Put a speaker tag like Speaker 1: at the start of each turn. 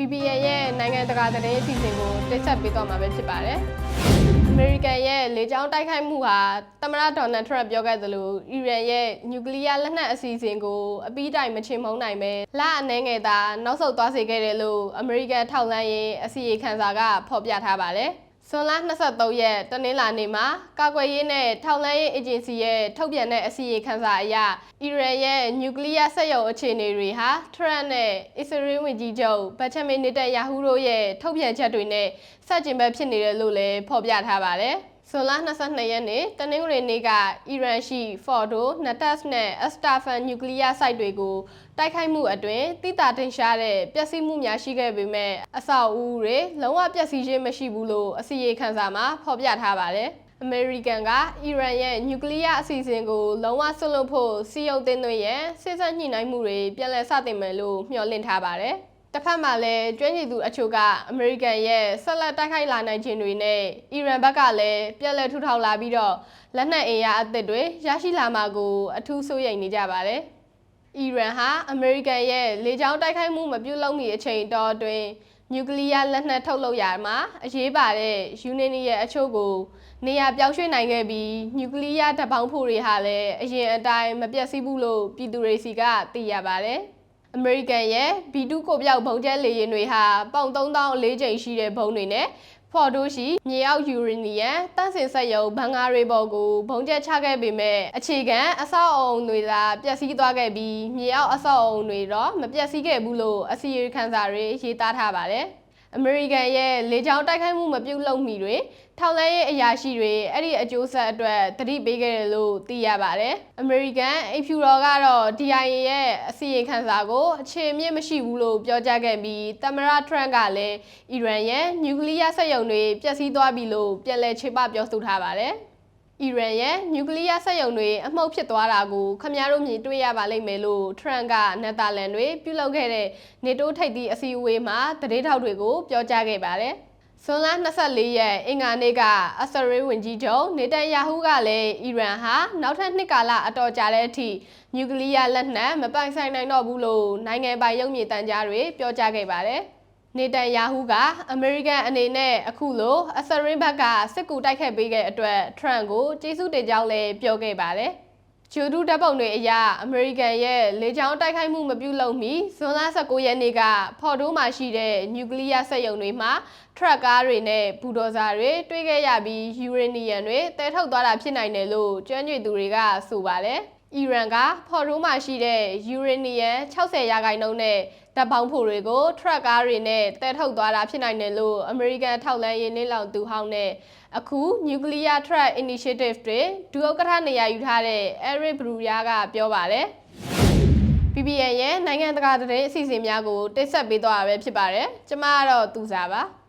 Speaker 1: BBN ရဲ့နိုင်ငံတကာသတင်းအစီအစဉ်ကိုတင်ဆက်ပေးသွားမှာပဲဖြစ်ပါတယ်။ American ရဲ့လေကြောင်းတိုက်ခိုက်မှုဟာသမ္မတဒေါ်နယ်ထရန့်ပြောခဲ့သလိုအီရန်ရဲ့နျူကလ িয়ার လက်နက်အစီအစဉ်ကိုအပြီးတိုင်မချေမှုန်းနိုင်ပဲလအနှဲငယ်သာနောက်ဆုတ်သွားစေခဲ့တယ်လို့ American ထောက်လှမ်းရေးအစီအခံစာကဖော်ပြထားပါတယ်။ ဇွန်လ23ရက်တနင်္လာနေ့မှာကာကွယ်ရေးနဲ့ထောက်လှမ်းရေးအေဂျင်စီရဲ့ထုတ်ပြန်တဲ့အစီအခံစာအရအီရန်ရဲ့နျူကလ িয়ার စက်ရုံအခြေအနေတွေဟာထရန့်နဲ့အစ္စရေးဝန်ကြီးချုပ်ဘတ်ချမင်နေတန်ယာဟူတို့ရဲ့ထုတ်ပြန်ချက်တွေနဲ့စတင်ဘက်ဖြစ်နေတယ်လို့လည်းဖော်ပြထားပါတယ်။ ဇွန်လ22ရက်နေ့တနင်္ဂနွေနေ့ကအီရန်ရှိဖော်ဒိုနတက်စ်နဲ့အစတာဖန်နျူကလ িয়ার စိုက်တွေကိုတိုက်ခိုက်မှုအတွင်းတိတာတင်ရှားတဲ့ပျက်စီးမှုများရှိခဲ့ပေမဲ့အဆောက်အဦတွေလုံးဝပျက်စီးခြင်းမရှိဘူးလို့အစီရင်ခံစာမှာဖော်ပြထားပါတယ်။အမေရိကန်ကအီရန်ရဲ့နျူကလ িয়ার အစီအစဉ်ကိုလုံးဝဆွလွတ်ဖို့စီယုံတင်သွင်းရန်စစ်ဆက်ညှိနှိုင်းမှုတွေပြန်လည်စတင်မယ်လို့မျှော်လင့်ထားပါတယ်။ တစ်ဖက်မှာလည်းကျွမ်းကျင်သူအချို့ကအမေရိကန်ရဲ့ဆက်လက်တိုက်ခိုက်လာနိုင်ခြင်းတွေနဲ့အီရန်ဘက်ကလည်းပြန်လည်ထူထောင်လာပြီးတော့လက်နက်အင်အားအသစ်တွေရရှိလာမှာကိုအထူးစိုးရိမ်နေကြပါတယ်။အီရန်ဟာအမေရိကန်ရဲ့လေကြောင်းတိုက်ခိုက်မှုမပြုလုပ်မီအချိန်တောအတွင်းနျူကလ িয়ার လက်နက်ထုတ်လုပ်ရာမှာအရေးပါတဲ့ယူနီနီရဲ့အချို့ကိုနေရာပြောင်းရွှေ့နိုင်ခဲ့ပြီးနျူကလ িয়ার ဓာတ်ပေါင်းဖို့တွေဟာလည်းအရင်အတိုင်းမပျက်စီးဘူးလို့ပြည်သူတွေစီကသိရပါတယ်။ အမေရိကန်ရဲ့ B2 ကိုပြောက်ဘုံကျဲလေယာဉ်တွေဟာပေါင်3000လေးချိန်ရှိတဲ့ဘုံတွေနဲ့ဖော်ဒိုရှိမြေအောက်ယူရီနီယံတန့်စင်ဆက်ယုံဘန်ကာတွေပေါ်ကိုဘုံကျက်ချခဲ့ပေမဲ့အခြေခံအဆောက်အုံတွေသာပျက်စီးသွားခဲ့ပြီးမြေအောက်အဆောက်အုံတွေတော့မပျက်စီးခဲ့ဘူးလို့အစီရင်ခံစာတွေရေးသားထားပါတယ်။ အမေရိကန်ရဲ့လေကြောင်းတိုက်ခိုက်မှုမပြုတ်လုံမီတွေထောက်လှမ်းရေးအရာရှိတွေအဲ့ဒီအကျိုးဆက်အတွက်တတိပေးခဲ့တယ်လို့သိရပါတယ်။ American အိဖြူတော်ကတော့ DIA ရဲ့အစီရင်ခံစာကိုအခြေအမြစ်မရှိဘူးလို့ပြောကြားခဲ့ပြီးသမ္မတထရန့်ကလည်းအီရန်ရဲ့နျူကလ িয়ার စက်ရုံတွေပျက်စီးသွားပြီလို့ပြန်လည်ခြေပပြောဆိုထားပါတယ်။ အီရန်ရဲ့နျူကလ িয়ার စက်ရုံတွေအမှုတ်ဖြစ်သွားတာကိုခမည်းတော်မြင်တွေ့ရပါလိမ့်မယ်လို့ထရန့်ကနယ်သာလန်တွေပြုလုပ်ခဲ့တဲ့နေတိုးထိပ်သီးအစည်းအဝေးမှာသတင်းထောက်တွေကိုပြောကြားခဲ့ပါတယ်။ဇွန်လ24ရက်အင်္ဂါနေ့ကအစ္စရေးဝန်ကြီးချုပ်နေတန်ယာဟုကလည်းအီရန်ဟာနောက်ထပ်နှစ်ကာလအတော်ကြာတဲ့အထိနျူကလ িয়ার လက်နက်မပိုင်ဆိုင်နိုင်တော့ဘူးလို့နိုင်ငံပိုင်ရုပ်မြင်သံကြားတွေပြောကြားခဲ့ပါတယ်။ နေတန်ယာဟုကအမေရိကန်အနေနဲ့အခုလိုအစ္စရေးဘက်ကစစ်ကူတိုက်ခတ်ပေးခဲ့အတွက်ထရန့်ကိုကျေးဇူးတင်ကြောင်းလည်းပြောခဲ့ပါတယ်။ဂျူဒူဓာတ်ပုံတွေအရအမေရိကန်ရဲ့လေကြောင်းတိုက်ခိုက်မှုမပြုလုပ်မီဇွန်လ19ရက်နေ့ကဖော်တိုးမှာရှိတဲ့နျူကလ িয়ার စက်ရုံတွေမှာထရက်ကားတွေနဲ့ဘူဒိုဇာတွေတွေ့ခဲ့ရပြီးယူရေနီယံတွေတဲထုတ်သွားတာဖြစ်နိုင်တယ်လို့ကျွမ်းကျင်သူတွေကဆိုပါတယ်။ အီရန်ကဖော်တိုးမှာရှိတဲ့ယူရေနီယံ60ရာခိုင်နှုန်းနဲ့တပ်ပေါင်းဖို့တွေကိုထရက်ကားတွေနဲ့တဲထုတ်သွားတာဖြစ်နိုင်တယ်လို့အမေရိကန်ထောက်လှမ်းရေးနှိလောင်သူဟောင်းနဲ့အခု Nuclear Threat Initiative တွေဒုဥက္ကဋ္ဌနေရာယူထားတဲ့ Eric Bruya ကပြောပါတယ်။ BBN ရဲ့နိုင်ငံတကာသတင်းအစီအစဉ်များကိုတိတ်ဆက်ပေးသွားတာပဲဖြစ်ပါတယ်။ကျမကတော့သူစားပါ။